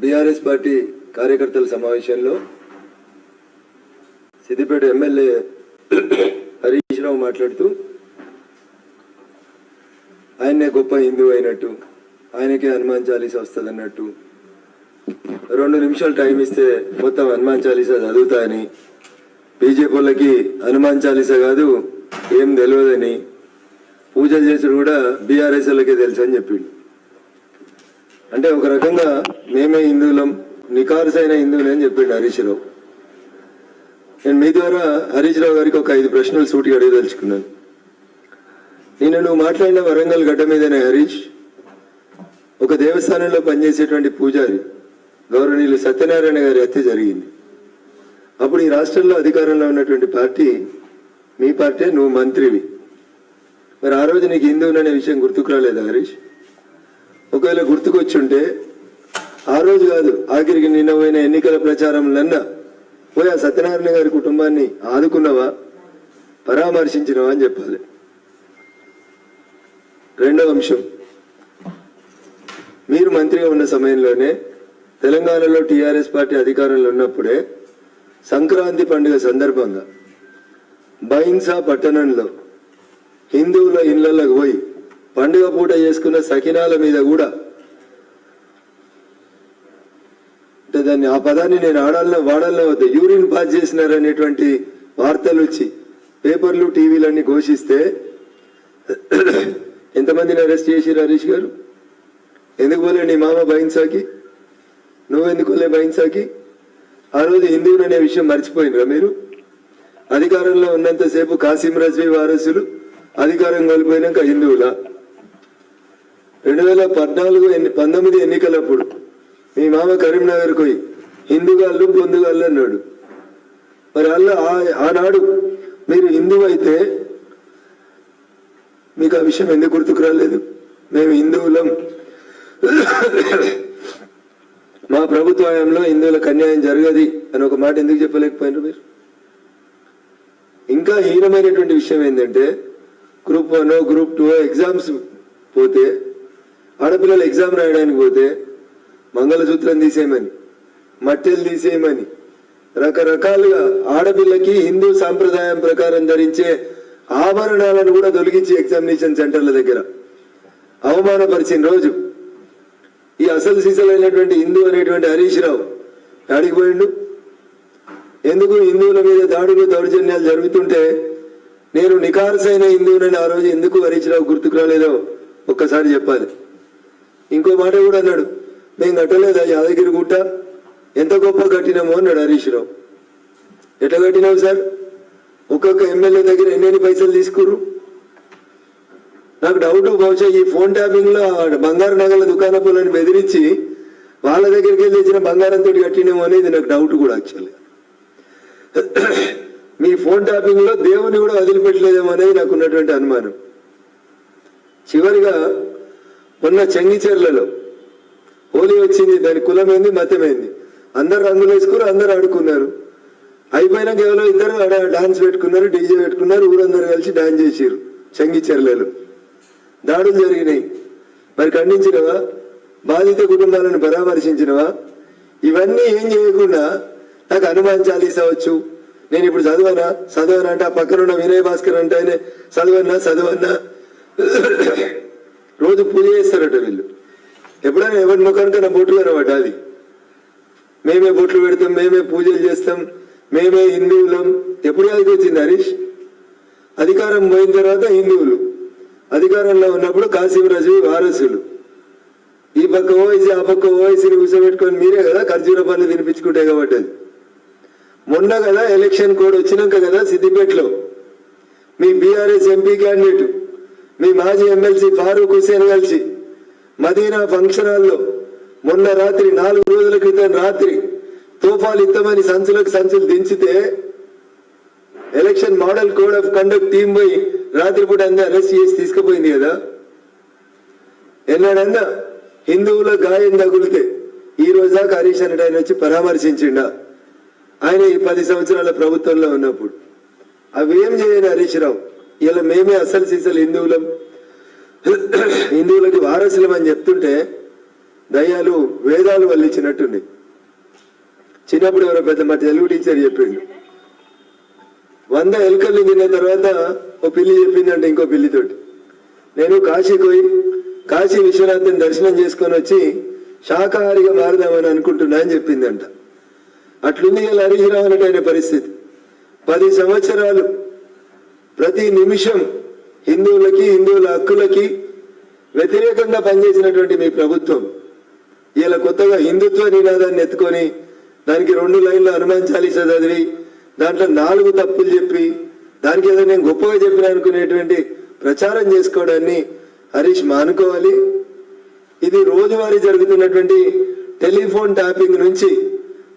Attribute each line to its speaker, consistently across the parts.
Speaker 1: BRS party కార్యకర్తల సమావేశంలో Siddipet MLA Harish Rao మాట్లాడుతూ ఆయన్నే గొప్ప హిందువు అయినట్టు ఆయనకే హనుమాన్ చాలీసా వస్తుంది అన్నట్టు రెండు నిమిషాలు టైం ఇస్తే మొత్తం హనుమాన్ చాలీసా చదువుతాయని బీజేపీ వాళ్ళకి హనుమాన్ చాలీసా కాదు ఏం తెలియదని పూజలు చేసుడు కూడా బీఆర్ఎస్ వాళ్ళకే తెలుసు అని చెప్పిండు. అంటే ఒక రకంగా మేమే హిందువులం నికారుసైన హిందువులే అని చెప్పిండు హరీష్ రావు నేను మీ ద్వారా హరీష్ రావు గారికి ఒక ఐదు ప్రశ్నలు సూటిగా అడగదలుచుకున్నాను. నేను నువ్వు మాట్లాడిన వరంగల్ గడ్డ మీదనే హరీష్ ఒక దేవస్థానంలో పనిచేసేటువంటి పూజారి గౌరవనీయులు సత్యనారాయణ గారి హత్య జరిగింది. అప్పుడు ఈ రాష్ట్రంలో అధికారంలో ఉన్నటువంటి పార్టీ మీ పార్టీ నువ్వు మంత్రివి. మరి ఆ రోజు నీకు హిందువుననే విషయం గుర్తుకు రాలేదు హరీష్? ఒకవేళ గుర్తుకొచ్చుంటే ఆ రోజు కాదు ఆఖరికి నిన్న పోయిన ఎన్నికల ప్రచారంలన్నా పోయి ఆ సత్యనారాయణ గారి కుటుంబాన్ని ఆదుకున్నావా? పరామర్శించినవా అని చెప్పాలి. రెండవ అంశం. మీరు మంత్రిగా ఉన్న సమయంలోనే తెలంగాణలో టీఆర్ఎస్ పార్టీ అధికారంలో ఉన్నప్పుడే సంక్రాంతి పండుగ సందర్భంగా బైన్సా పట్టణంలో హిందువుల ఇళ్ళకు పోయి పండుగ పూట చేసుకున్న సకినాల మీద కూడా అంటే దాన్ని ఆ పదాన్ని నేను ఆడాలన్నా వాడాలన్నా వద్దు. యూరిన్ పాస్ చేసినారనేటువంటి వార్తలు వచ్చి పేపర్లు టీవీలన్నీ ఘోషిస్తే ఎంతమందిని అరెస్ట్ చేసిరు హరీష్ గారు? ఎందుకు పోలే నీ మామ బైన్సాకి నువ్వెందుకు పోలే బైన్సాకి ఆ రోజు హిందువులు అనే విషయం మర్చిపోయినరా మీరు? అధికారంలో ఉన్నంతసేపు కాసిం రజ్వీ వారసులు అధికారం కోల్పోయినాక హిందువులా? రెండు వేల పద్నాలుగు ఎన్ని పంతొమ్మిది ఎన్నికలప్పుడు మీ మామ కరీంనగర్ పోయి హిందుగాళ్ళు బొందుగాళ్ళు అన్నాడు. మరి అల్ల ఆనాడు మీరు హిందువు అయితే మీకు ఆ విషయం ఎందుకు గుర్తుకు రాలేదు? మేము హిందువులం. మా ప్రభుత్వ హయాంలో హిందువులకు అన్యాయం జరగది అని ఒక మాట ఎందుకు చెప్పలేకపోయినారు మీరు? ఇంకా హీనమైనటువంటి విషయం ఏంటంటే group one group two exams పోతే ఆడపిల్లలు ఎగ్జామ్ రాయడానికి పోతే మంగళసూత్రం తీసేయమని మట్టెలు తీసేయమని రకరకాలుగా ఆడపిల్లకి హిందూ సాంప్రదాయం ప్రకారం ధరించే ఆభరణాలను కూడా తొలగించి ఎగ్జామినేషన్ సెంటర్ల దగ్గర. అవమానపరిచిన రోజు ఈ అసలు సీసలైనటువంటి హిందూ అనేటువంటి హరీష్ రావు ఆడికి పోయిండు. ఎందుకు హిందువుల మీద దాడులు దౌర్జన్యాలు జరుగుతుంటే నేను నికారసైన హిందువునని ఆ రోజు ఎందుకు హరీష్ రావు గుర్తుకు రాలేదో ఒక్కసారి చెప్పాలి. ఇంకో మాట కూడా అన్నాడు మేము కట్టలేదా యాదగిరి గుట్ట? ఎంత గొప్ప కట్టినామో అన్నాడు హరీష్ రావు ఎట్లా కట్టినావు సార్? ఒక్కొక్క ఎమ్మెల్యే దగ్గర ఎన్నెన్ని పైసలు తీసుకురు నాకు డౌట్ బహుశా ఈ ఫోన్ ట్యాపింగ్లో బంగారు నగల దుకాణపులను బెదిరించి వాళ్ళ దగ్గరికి వెళ్ళి తెచ్చిన బంగారంతో కట్టినేమో అనేది నాకు డౌట్ కూడా యాక్చువల్లీ మీ ఫోన్ ట్యాపింగ్లో దేవుని కూడా వదిలిపెట్టలేదేమో అనేది నాకు ఉన్నటువంటి అనుమానం. చివరిగా మొన్న చెంగిచెర్లలో హోలీ వచ్చింది దాని కులమైంది మతమైంది. అందరు రంగులు వేసుకున్నారు అందరు ఆడుకున్నారు. అయిపోయినాక ఎవరో ఇద్దరు ఆడ డాన్స్ పెట్టుకున్నారు డీజే పెట్టుకున్నారు ఊరందరూ కలిసి డాన్స్ చేసారు చెంగిచెర్లలో దాడులు జరిగినాయి. మరి ఖండించినవా? బాధిత కుటుంబాలను పరామర్శించినవా? ఇవన్నీ ఏం చేయకుండా నాకు హనుమాన్ చాలీసా వచ్చు. నేను ఇప్పుడు చదవనా? చదవనా అంటే ఆ పక్కన ఉన్న వినయ్ భాస్కర్ అంటే ఆయన చదవన్నా చదవన్నా. రోజు పూజ చేస్తారట వీళ్ళు. ఎప్పుడైనా ఎవరి ముఖానికైనా బొట్లు కనబడ్డ అది? మేమే బొట్లు పెడతాం మేమే పూజలు చేస్తాం మేమే హిందువులం. ఎప్పుడు అది వచ్చింది హరీష్? అధికారం పోయిన తర్వాత హిందువులు. అధికారంలో ఉన్నప్పుడు కాశీం రజవి వారసులు. ఈ పక్క ఓవైసీ ఆ పక్క ఓవైసీని కూర్చోబెట్టుకొని మీరే కదా ఖర్జూర పనులు తినిపించుకుంటే కాబట్టి మొన్న కదా ఎలక్షన్ కోడ్ వచ్చినాక కదా సిద్దిపేటలో. మీ బీఆర్ఎస్ ఎంపీ క్యాండిడేట్. మీ మాజీ ఎమ్మెల్సీ ఫారూక్ హుసేన్ కలిసి మదీనా ఫంక్షన్ హాల్లో మొన్న రాత్రి నాలుగు రోజుల క్రితం రాత్రి తోఫాలు ఇద్దామని సంచులకు సంచులు దించితే election model code of conduct team పోయి రాత్రిపూట అంతా అరెస్ట్ చేసి తీసుకుపోయింది కదా. ఎన్నడన్నా హిందువుల గాయం తగులితే ఈ రోజు హరీష్ అన్నట్టు ఆయన వచ్చి పరామర్శించిండా? ఆయన ఈ పది సంవత్సరాల ప్రభుత్వంలో ఉన్నప్పుడు. అవేం చేయని హరీష్ రావు? ఇలా మేమే అసలు సీసలు హిందువులం. హిందువులకి వారసులం అని చెప్తుంటే దయ్యాలు వేదాలు వల్లించినట్టుంది. చిన్నప్పుడు ఎవరో పెద్ద మా తెలుగు టీచర్ చెప్పిండు. వంద ఎలుకల్ని తిన్న తర్వాత ఓ పిల్లి చెప్పిందంటే ఇంకో పిల్లితోటి. నేను కాశీకి పోయి కాశీ విశ్వనాథ్ని దర్శనం చేసుకొని వచ్చి శాకాహారిగా మారదామని అనుకుంటున్నా అని చెప్పిందంట. అట్లుంది ఇలా హరీష్ రావు ఆయన పరిస్థితి. పది సంవత్సరాలు ప్రతి నిమిషం హిందువులకి హిందువుల హక్కులకి వ్యతిరేకంగా పనిచేసినటువంటి మీ ప్రభుత్వం ఇలా కొత్తగా హిందుత్వ నినాదాన్ని ఎత్తుకొని దానికి రెండు లైన్లు హనుమాన్ చాలీస చదివి దాంట్లో నాలుగు తప్పులు చెప్పి దానికి ఏదో నేను గొప్పగా చెప్పిన అనుకునేటువంటి ప్రచారం చేసుకోవడాన్ని హరీష్ మానుకోవాలి. ఇది రోజువారీ జరుగుతున్నటువంటి టెలిఫోన్ ట్యాపింగ్ నుంచి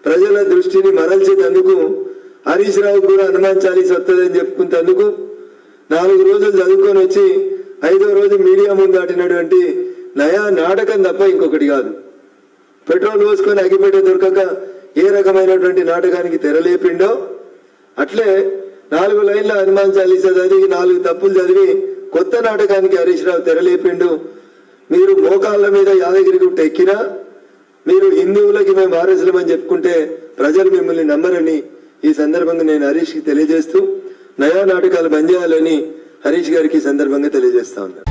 Speaker 1: ప్రజల దృష్టిని మరల్చేందుకు హరీష్ రావు కూడా హనుమాన్ చాలీస్ వస్తుందని చెప్పుకుంటేందుకు నాలుగు రోజులు చదువుకొని వచ్చి ఐదో రోజు మీడియా ముందు దాటినటువంటి నయా నాటకం తప్ప ఇంకొకటి కాదు. పెట్రోల్ పోసుకొని అగ్గిపెట్టే దొరకక ఏ రకమైనటువంటి నాటకానికి తెరలేపిండో అట్లే నాలుగు లైన్ల హనుమాన్ చాలీస చదివి నాలుగు తప్పులు చదివి కొత్త నాటకానికి హరీష్ రావు తెరలేపిండు మీరు మోకాళ్ళ మీద యాదగిరి గుట్ట ఎక్కినా మీరు హిందువులకి మేము వారసులమని చెప్పుకుంటే ప్రజలు మిమ్మల్ని నమ్మరని ఈ సందర్భంగా నేను హరీష్కి తెలియజేస్తూ నయా నాటకాలు బంద్ చేయాలని హరీష్ గారికి సందర్భంగా తెలియజేస్తా ఉన్నారు